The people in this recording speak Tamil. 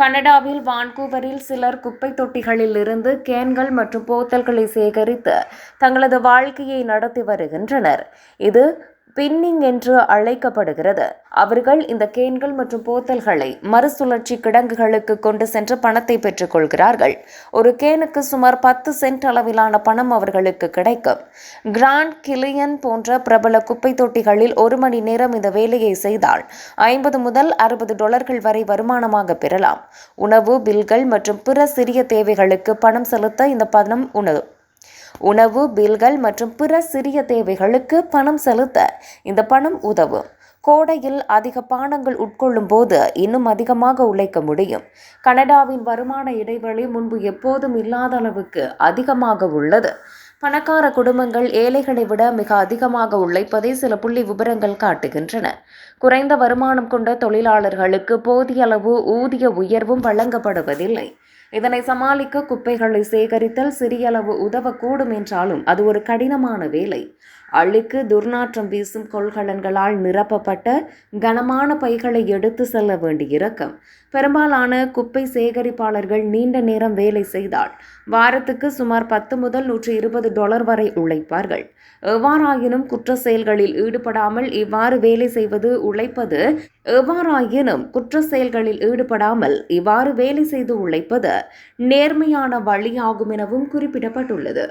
கனடாவில் வான்கூவரில் சிலர் குப்பை தொட்டிகளில் இருந்து கேன்கள் மற்றும் போத்தல்களை சேகரித்து தங்களது வாழ்க்கையை நடத்தி வருகின்றனர். இது பின்னிங் என்று அழைக்கப்படுகிறது. அவர்கள் இந்த கேன்கள் மற்றும் போத்தல்களை மறுசுழற்சி கிடங்குகளுக்கு கொண்டு சென்று பணத்தை பெற்றுக்கொள்கிறார்கள் ஒரு கேனுக்கு சுமார் பத்து சென்ட் அளவிலான பணம் அவர்களுக்கு கிடைக்கும். கிராண்ட் கிளியன் போன்ற பிரபல குப்பை தொட்டிகளில் ஒரு மணி நேரம் இந்த வேலையை செய்தால் ஐம்பது முதல் அறுபது டாலர்கள் வரை வருமானமாக பெறலாம். உணவு பில்கள் மற்றும் பிற சிறிய தேவைகளுக்கு பணம் செலுத்த இந்த பணம் உணவு உணவு பில்கள் மற்றும் பிற சிறிய தேவைகளுக்கு பணம் செலுத்த இந்த பணம் உதவும். கோடையில் அதிக பானங்கள் உட்கொள்ளும் போது இன்னும் அதிகமாக உழைக்க முடியும். கனடாவின் வருமான இடைவெளி முன்பு எப்போதும் இல்லாத அளவுக்கு அதிகமாக உள்ளது. பணக்கார குடும்பங்கள் ஏழைகளை விட மிக அதிகமாக உழைப்பதை சில புள்ளி விவரங்கள் காட்டுகின்றன. குறைந்த வருமானம் கொண்ட தொழிலாளர்களுக்கு போதிய அளவு ஊதிய உயர்வும் வழங்கப்படுவதில்லை. இதனை சமாளிக்க குப்பைகளை சேகரித்தல் சிறியளவு உதவக்கூடும் என்றாலும் அது ஒரு கடினமான வேலை. அழுக்கு துர்நாற்றம் வீசும் கொள்கலன்களால் நிரப்பப்பட்ட கனமான பைகளை எடுத்து செல்ல வேண்டியிருக்கும் பெரும்பாலான குப்பை சேகரிப்பாளர்கள் நீண்ட நேரம் வேலை செய்தால் வாரத்துக்கு சுமார் பத்து முதல் நூற்றி இருபது டாலர் வரை உழைப்பார்கள். எவ்வாறாயினும் குற்ற செயல்களில் ஈடுபடாமல் இவ்வாறு வேலை செய்வது உழைப்பது எவ்வாறாயினும் குற்ற செயல்களில் ஈடுபடாமல் இவ்வாறு வேலை செய்து உழைப்பது நேர்மையான வழியாகும் எனவும் குறிப்பிடப்பட்டுள்ளது.